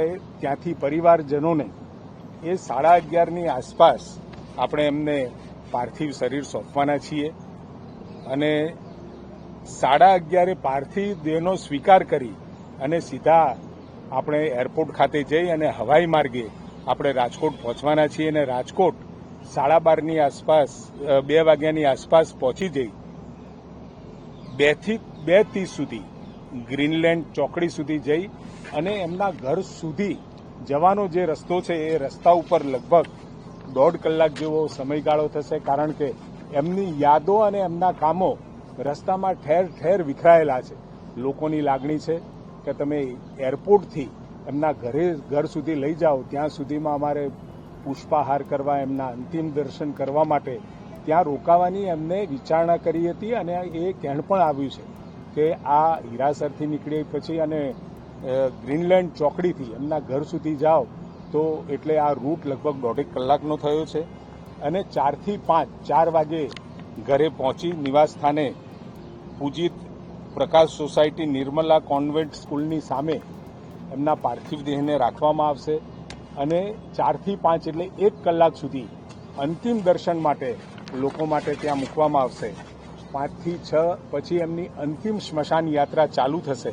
આપણે ત્યાંથી પરિવારજનોને એ સાડા અગિયારની આસપાસ આપણે એમને પાર્થિવ શરીર સોંપવાના છીએ અને સાડા અગિયારે પાર્થિવ દેહનો સ્વીકાર કરી અને સીધા આપણે એરપોર્ટ ખાતે જઈ અને હવાઈ માર્ગે આપણે રાજકોટ પહોંચવાના છીએ અને રાજકોટ સાડા બારની આસપાસ બે વાગ્યાની આસપાસ પહોંચી જઈ બેથી, બે ત્રીસ સુધી ગ્રીનલેન્ડ ચોકડી સુધી જઈ અને એમના ઘર સુધી જવાનો જે રસ્તો છે એ રસ્તા ઉપર લગભગ દોઢ કલાક જેવો સમયગાળો થશે, કારણ કે એમની યાદો અને એમના કામો રસ્તામાં ઠેર ઠેર વિખરાયેલા છે. લોકોની લાગણી છે કે તમે એરપોર્ટથી એમના ઘરે ઘર સુધી લઈ જાઓ, ત્યાં સુધીમાં અમારે પુષ્પાહાર કરવા, એમના અંતિમ દર્શન કરવા માટે ત્યાં રોકાવાની એમને વિચારણા કરી હતી અને એ કહેણ પણ આવ્યું છે કે આ હીરાસરથી નીકળી પછી અને ગ્રીનલેન્ડ ચોકડીથી એમના ઘર સુધી જાઓ તો એટલે આ રૂટ લગભગ દોઢેક કલાકનો થયો છે. અને ચારથી પાંચ, ચાર વાગે ઘરે પહોંચી નિવાસ સ્થાને પૂજિત પ્રકાશ સોસાયટી નિર્મલા કોન્વેન્ટ સ્કૂલની સામે એમના પાર્થિવ દેહને રાખવામાં આવશે. અને ચારથી પાંચ એટલે એક કલાક સુધી અંતિમ દર્શન માટે લોકો માટે ત્યાં મૂકવામાં આવશે. પાંચથી છ પછી એમની અંતિમ સ્મશાન યાત્રા ચાલુ થશે.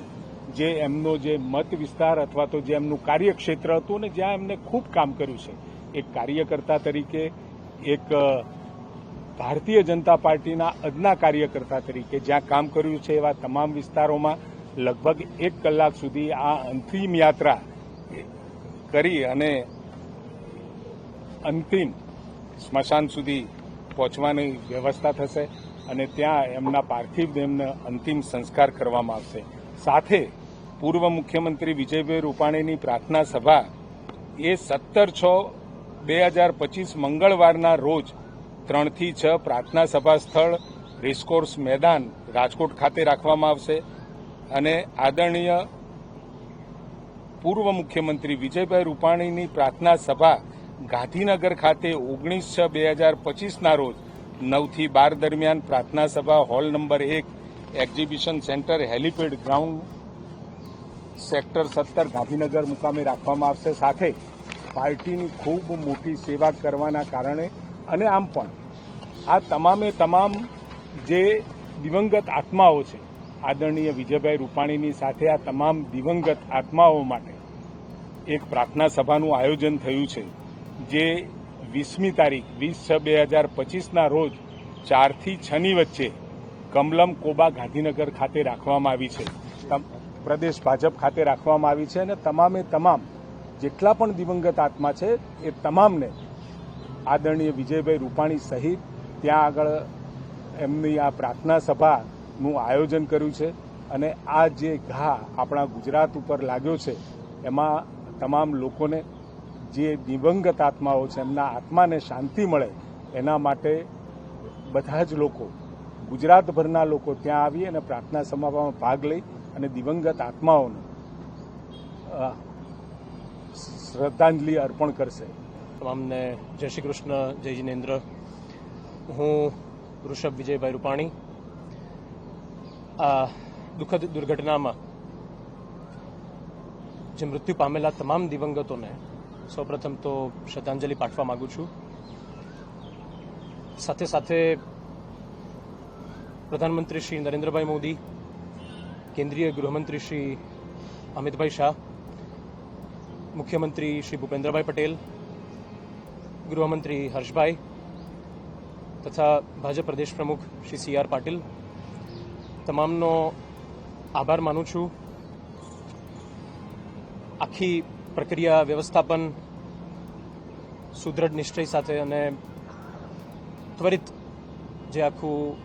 જે એમનો જે મત વિસ્તાર અથવા તો જે એમનું કાર્યક્ષેત્ર હતું ને જ્યાં એમને ખૂબ કામ કર્યું છે. એક કાર્યકર્તા તરીકે, એક ભારતીય જનતા પાર્ટીના અદના કાર્યકર્તા તરીકે જ્યાં કામ કર્યું છે એવા તમામ વિસ્તારોમાં લગભગ એક કલાક સુધી આ અંતિમ યાત્રા કરી અને અંતિમ સ્મશાન સુધી પહોંચવાની વ્યવસ્થા થશે અને ત્યાં એમના પાર્થિવ દેહને અંતિમ સંસ્કાર કરવામાં આવશે. સાથે પૂર્વ મુખ્યમંત્રી વિજયભાઈ રૂપાણીની પ્રાર્થના સભા એ સત્તર છ બે હજાર પચીસ મંગળવારના રોજ ત્રણથી છ પ્રાર્થના સભા સ્થળ રેસકોર્સ મેદાન રાજકોટ ખાતે રાખવામાં આવશે. અને આદરણીય પૂર્વ મુખ્યમંત્રી વિજયભાઈ રૂપાણીની પ્રાર્થના સભા ગાંધીનગર ખાતે ઓગણીસ છ બે હજાર પચીસના રોજ નવથી બાર દરમિયાન પ્રાર્થના સભા હોલ નંબર એક exhibition centre helipad ground sector સત્તર ગાંધીનગર મુકામે રાખવામાં આવશે. સાથે પાર્ટીની ખૂબ મોટી સેવા કરવાના કારણે અને આમ પણ આ તમામે તમામ જે દિવંગત આત્માઓ છે, આદરણીય વિજયભાઈ રૂપાણીની સાથે આ તમામ દિવંગત આત્માઓ માટે એક પ્રાર્થના સભાનું આયોજન થયું છે, જે વીસમી તારીખ વીસ છ બે હજાર પચીસના રોજ ચારથી છની વચ્ચે કમલમ કોબા ગાંધીનગર ખાતે રાખવામાં આવી છે. પ્રદેશ ભાજપ ખાતે રાખવામાં આવી છે અને તમામે તમામ જેટલા પણ દિવંગત આત્મા છે, એ તમામને આદરણીય વિજયભાઈ રૂપાણી સહિત ત્યાં આગળ એમની આ પ્રાર્થના સભાનું આયોજન કર્યું છે અને આ જે ઘા આપણા ગુજરાત ઉપર લાગ્યો છે, એમાં તમામ લોકોને જે દિવંગત આત્માઓ છે, એમના આત્માને શાંતિ મળે, એના માટે બધા જ લોકો, ગુજરાતભરના લોકો ત્યાં આવી અને પ્રાર્થના સભામાં ભાગ લઈ અને દિવંગત આત્માઓને શ્રદ્ધાંજલિ અર્પણ કરશે. તમામને જય શ્રી કૃષ્ણ, જય જિનેન્દ્ર. હું ઋષભ વિજયભાઈ રૂપાણી. આ દુઃખદ દુર્ઘટનામાં જે મૃત્યુ પામેલા તમામ દિવંગતોને સૌપ્રથમ તો શ્રદ્ધાંજલિ પાઠવા માંગુ છું. સાથે સાથે પ્રધાનમંત્રી શ્રી નરેન્દ્રભાઈ મોદી કેન્દ્રીય ગૃહમંત્રી શ્રી અમિતભાઈ શાહ, મુખ્યમંત્રી શ્રી ભૂપેન્દ્રભાઈ પટેલ, ગૃહમંત્રી હર્ષભાઈ તથા ભાજપ પ્રદેશ પ્રમુખ શ્રી સી આર પાટીલ. તમામનો આભાર માનું છું. આખી પ્રક્રિયા વ્યવસ્થાપન સુદૃઢ નિશ્ચય સાથે અને ત્વરિત જે આખું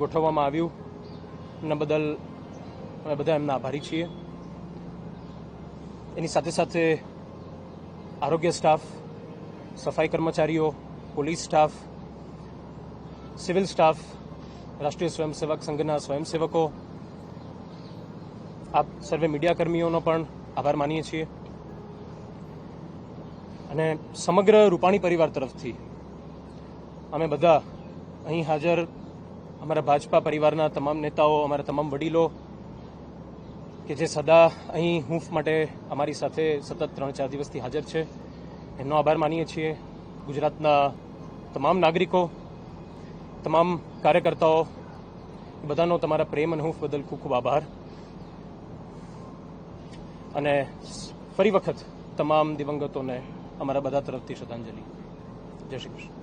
ગોઠવવામાં આવ્યું, એના બદલ અમે બધા એમના આભારી છીએ. એની સાથે સાથે આરોગ્ય સ્ટાફ, સફાઈ કર્મચારીઓ, પોલીસ સ્ટાફ, સિવિલ સ્ટાફ, રાષ્ટ્રીય સ્વયંસેવક સંઘના સ્વયંસેવકો, આપ સર્વે મીડિયા કર્મીઓનો પણ આભાર માનીએ છીએ. અને સમગ્ર રૂપાણી પરિવાર તરફથી અમે બધા અહીં હાજર અમારા ભાજપા પરિવારના તમામ નેતાઓ, અમારા તમામ વડીલો કે જે સદા અહીં હૂંફ માટે અમારી સાથે સતત ત્રણ ચાર દિવસથી હાજર છે. એમનો આભાર માનીએ છીએ. ગુજરાતના તમામ નાગરિકો, તમામ કાર્યકર્તાઓ બધાનો તમારા પ્રેમ અને હૂંફ બદલ ખૂબ ખૂબ આભાર. અને ફરી વખત તમામ દિવંગતોને અમારા બધા તરફથી શ્રદ્ધાંજલિ. જય શ્રી કૃષ્ણ.